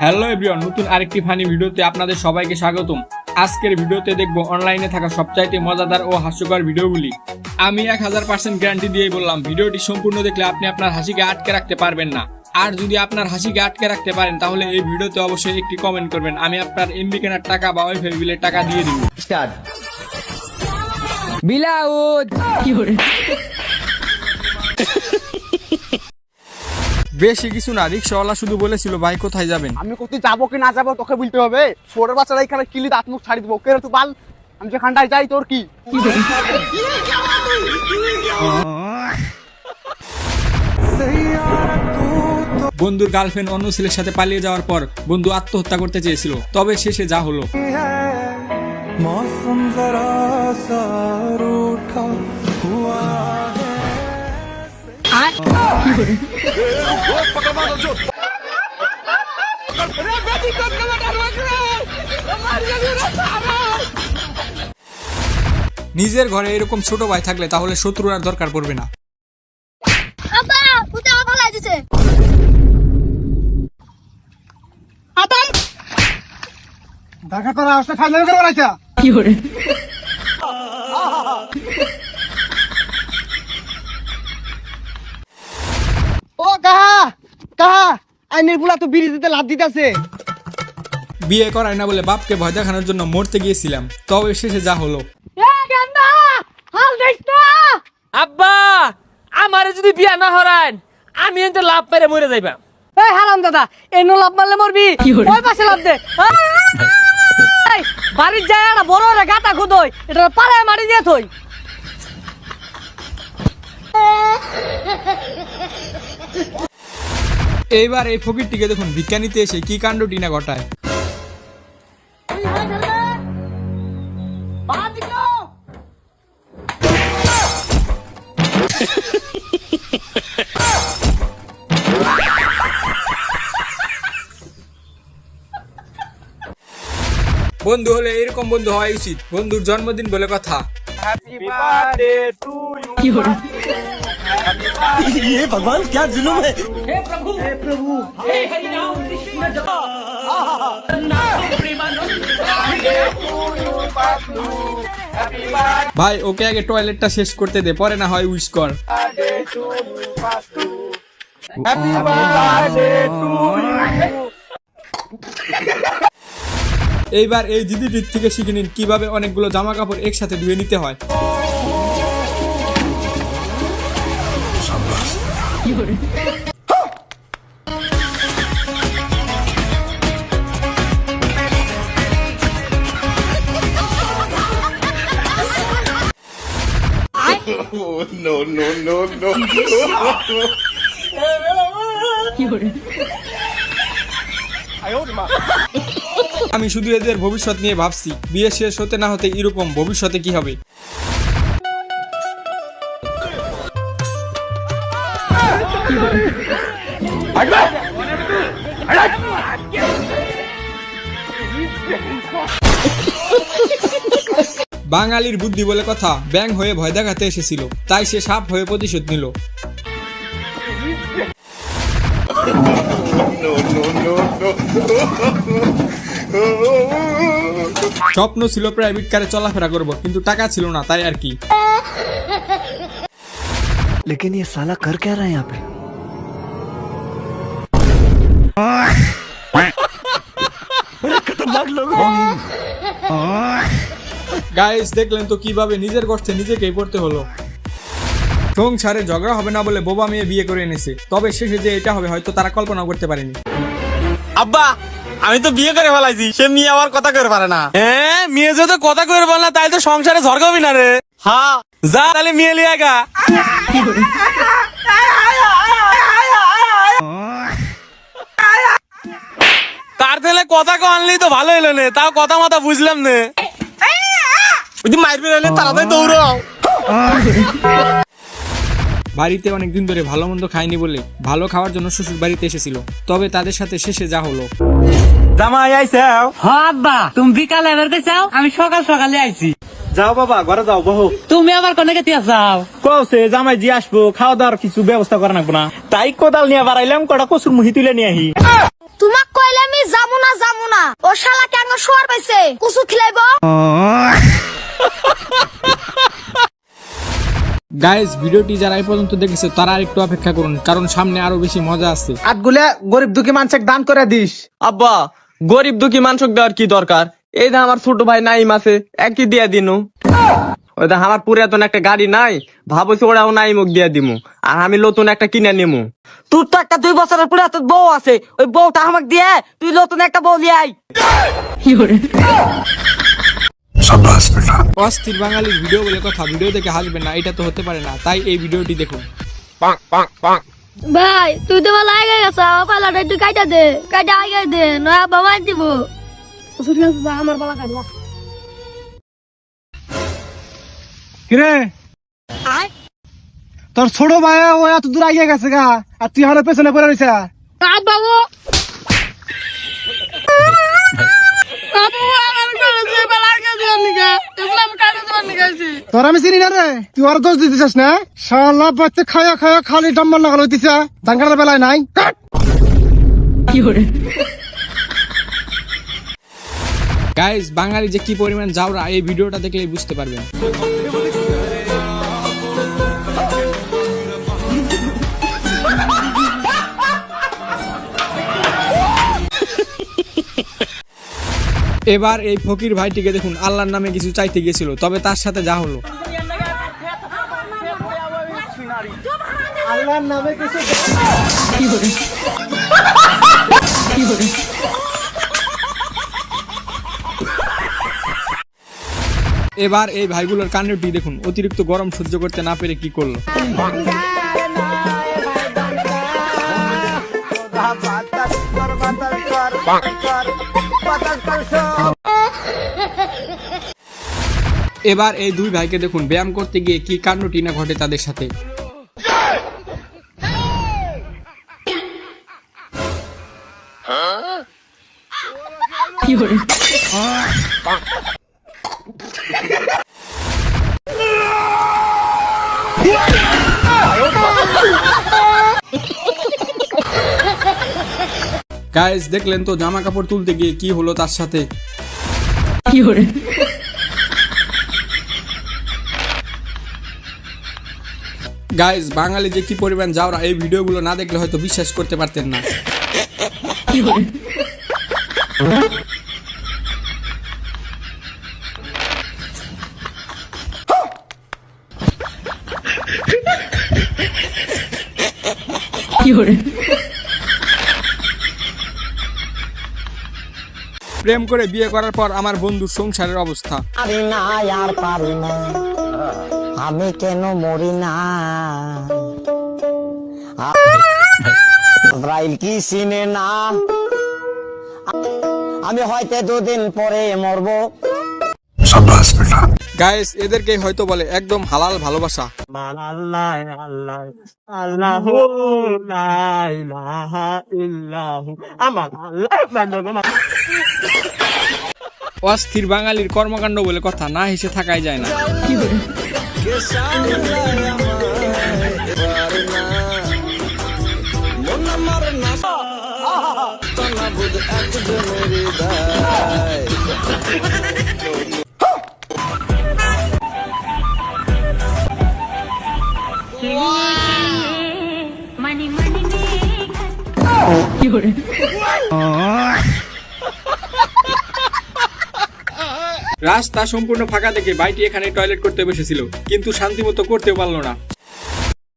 Hello everyone নতুন আরেকটি funny ভিডিওতে আপনাদের সবাইকে স্বাগতম। আজকের ভিডিওতে দেখব অনলাইনে থাকা সবচাইতে মজাদার ও হাস্যকর ভিডিওগুলি আমি এক হাজার পার্সেন্ট গ্যারান্টি দিয়েই বললাম ভিডিওটি সম্পূর্ণ দেখলে আপনি আপনার হাসিকে আটকে রাখতে পারবেন না। আর যদি আপনার হাসিকে আটকে রাখতে পারেন তাহলে এই ভিডিওতে অবশ্যই একটি কমেন্ট করবেন আমি আপনার এমবি কেনার টাকা বা ওয়াইফাই বিলের টাকা দিয়ে দিব। বিলাউদ! বেশি কিছু না রিক্সাওয়ালা শুধু বলেছিল ভাই কোথায় যাবেন? আমি কোথায় যাব কি না যাব তোকে বলতে হবে। ছোটের বাচ্চারা এখানে কিলি দাঁত মুখ ছাড়ি দিবো। কে রে তুই বাল আমি যেখানটায় যাই তোর কি? বন্ধুর গার্লফ্রেন্ড অন্য ছেলের সাথে পালিয়ে যাওয়ার পর বন্ধু আত্মহত্যা করতে চেয়েছিল। তবে শেষে যা হলো। আর নিজের ঘরে এরকম ছোট ভাই থাকলে তাহলে শত্রুর আর দরকার পড়বে না। দেখা তোরা আসলে খাই করে বানাইছা ও কাহা! কাহা! আইনেরগুলা তো বিড়ি দিতে লাভ দিতেছে। বিয়ে করায় না বলে বাপকে ভয় দেখানোর জন্য মরতে গিয়েছিলাম। তবে শেষে যা হলো। আব্বা আমারে যদি বিয়া না হরান আমি এতে লাভ পেরে মরে যাইবা এই হারাম দাদা এই নো লাভ মারলে মরবি। ওই পাশে লাভ দে। এই, বাড়ির যায় একটা বড় রে গাতা খুদই এটা পাড়ায় মারি দিয়ে থই। এইবার এই ফকিরটিকে দেখুন বিজ্ঞানীতে এসে কি কাণ্ডটি না ঘটায়। বন্ধু হলে এরকম বন্ধু হওয়া উচিত বন্ধুর জন্মদিন বলে কথা ये भगवान क्या जुलूम है ভাই ওকে আগে টয়লেটটা শেষ করতে দে পরে না হয় উইশ কর এইবার এই দিদিটির থেকে শিখে নিন কীভাবে অনেকগুলো জামা কাপড় একসাথে ধুয়ে নিতে হয় No, no, no, no. আমি শুধু এদের ভবিষ্যৎ নিয়ে ভাবছি বিয়ে শেষ হতে না হতে এরকম ভবিষ্যতে কি হবে বাঙালির বুদ্ধি বলে কথা ব্যাং হয়ে ভয় দেখাতে এসেছিল তাই সে সাপ হয়ে প্রতিশোধ নিল স্বপ্ন ছিল প্রাইভেট কারে চলাফেরা করব কিন্তু টাকা ছিল না তাই আর কি लेकिन ये साला कर क्या रहा है यहाँ पे बड़े खतरनाक लोग हैं গাইস দেখলেন তো কিভাবে নিজের কষ্টে নিজেকেই পড়তে হলো সংসারে ঝগড়া হবে না বলে বোবা মেয়ে বিয়ে করে এনেছে তবে শেষে যে এটা হবে হয়তো তারা কল্পনা করতে পারেনি আব্বা আমি তো বিয়ে করে ফেলাইছি সে মেয়ে আবার কথা করে পারে না। হ্যাঁ মেয়ে যদি কথা করে বল না তাই তো সংসারে ঝড় খাবি না রে। হা। যা তাহলে মেয়ে লিয়ে গা। তার কথা কো আনলেই তো ভালো হলো নে তাও কথা মাথা বুঝলাম নে। মারবি তাড়াতাড়ি দৌড়াও। বাড়িতে অনেকদিন ধরে ভালো মন্দ খায়নি বলে ভালো খাওয়ার জন্য শ্বশুর বাড়িতে এসেছিল। তবে তাদের সাথে শেষে যা হলো। জামাই আইসাও? হ আব্বা তুমি বিকালে বেরতে চাও আমি সকাল সকালে আইছি। যাও বাবা ঘরে যাও বহু। তুমি আবার কোনে জামাই জি আসব খাওয়া দাওয়ার কিছু ব্যবস্থা করা লাগবো না। তাই কোদাল নিয়ে বাড়াইলাম কটা কচুর মুহি তুলে নিয়ে আহি। তোমাক যামু না যামু না। ও শালা কেন শোয়ার পাইছে? কুসু খিলাইব? গাইজ ভিডিওটি যারা এই পর্যন্ত দেখেছে তারা আর একটু অপেক্ষা করুন কারণ সামনে আরও বেশি মজা আছে। আটগুলা গরিব দুঃখী মানুষের দান করে দিস। আব্বা গরিব দুঃখী মানুষক দেওয়ার কি দরকার? এই দা আমার ছোট ভাই নাইম আছে একই দিয়া দিনু। ওই দা আমার পুরাতন একটা গাড়ি নাই ভাবছি ওরাও নাই মুখ দিয়া দিমু আর আমি নতুন একটা কিনে নিমু। তোর তো একটা দুই বছরের পুরা তোর বউ আছে ওই বউটা আমাকে দিয়ে তুই নতুন একটা বউ লিয়ে আই অস্থির বাঙালির ভিডিও বলে কথা ভিডিও দেখে হাসবেন না এটা তো হতে পারে না। তাই এই ভিডিওটি দেখুন। ভাই তুই তো ভালো আগে গেছ পালাটা একটু কাটা দে কাটা আগে দে নয়া বাবা দিব। আমার বাবা কাটবা কিরে? তোর ছোট ভাই ও এত দূর আগে গেছে গা আর তুই আমার পেছনে পড়ে রয়েছে। বাবু তোর আমি চিনি না রে। তুই আর দোষ দিতেছিস না? শালা বাচ্চা খায়া খায়া খালি ডাম্বার লাগালো হইতেছে। দাঙ্গার বেলায় নাই। কাট। গাইজ বাঙালি যে কি পরিমাণ যাওরা এই ভিডিওটা দেখলে বুঝতে পারবেন। এবার এই ফকির ভাইটিকে দেখুন আল্লাহর নামে কিছু চাইতে গিয়েছিল তবে তার সাথে যা হলো আল্লাহর নামে কিছু এবার এই ভাইগুলোর কাণ্ডটি দেখুন অতিরিক্ত গরম সহ্য করতে না পেরে কি করল এবার এই দুই ভাইকে দেখুন ব্যায়াম করতে গিয়ে কি কাণ্ডটি না ঘটে তাদের সাথে। গাইজ দেখলেন তো জামা কাপড় তুলতে গিয়ে কি হলো তার সাথে? গাইজ বাঙালি যে কি পরিমাণ যাওরা এই ভিডিওগুলো না দেখলে হয়তো বিশ্বাস করতে পারতেন না। প্রেম করে বিয়ে করার পর আমার বন্ধুর সংসারের অবস্থা। আমি না আর পারি না। আমি কেন মরি না? ব্রাইল কি চিনে না? আমি হয়তো দুদিন পরে মরবো। গাইস এদেরকে হয়তো বলে একদম হালাল ভালোবাসা। অস্থির বাঙালির কর্মকাণ্ড বলে কথা না হেসে থাকাই যায় না। রাস্তা সম্পূর্ণ ফাঁকা থেকে বাইটি এখানে টয়লেট করতে বসেছিল কিন্তু শান্তিমতো করতেও পারল না।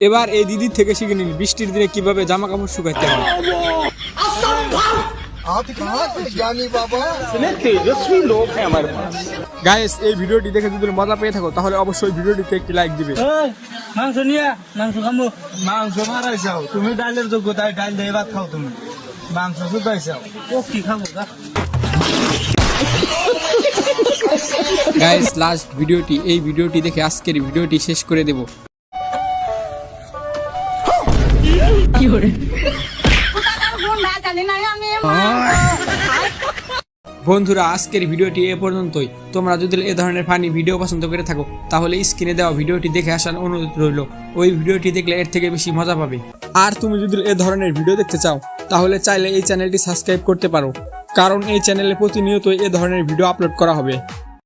এবার এই দিদির থেকে শিখে নিন বৃষ্টির দিনে কীভাবে জামা কাপড় শুকাইতে হয়। গাইস এই ভিডিওটি দেখে যদি মজা পেয়ে থাকো তাহলে অবশ্যই ভিডিওটিতে একটি লাইক দিবে। মাংস নিয়ে মাংস খামো। মাংস মারাইছাও তুমি ডালের যোগ্যতায় ডাল দিয়ে ভাত খাও তুমি। মাংস শুকাইছাও ও কি খাব গা? গাইস লাস্ট ভিডিওটি এই ভিডিওটি দেখে আজকের ভিডিওটি শেষ করে দেব। বন্ধুরা, আজকের ভিডিওটি এ পর্যন্তই। তোমরা যদি এ ধরনের ফানি ভিডিও পছন্দ করে থাকো, তাহলে স্ক্রিনে দেওয়া ভিডিওটি দেখে আসার অনুরোধ রইল। ওই ভিডিওটি দেখলে এর থেকে বেশি মজা পাবে। আর তুমি যদি এ ধরনের ভিডিও দেখতে চাও, তাহলে চাইলে এই চ্যানেলটি সাবস্ক্রাইব করতে পারো। কারণ এই চ্যানেলে প্রতিনিয়ত এ ধরনের ভিডিও আপলোড করা হবে।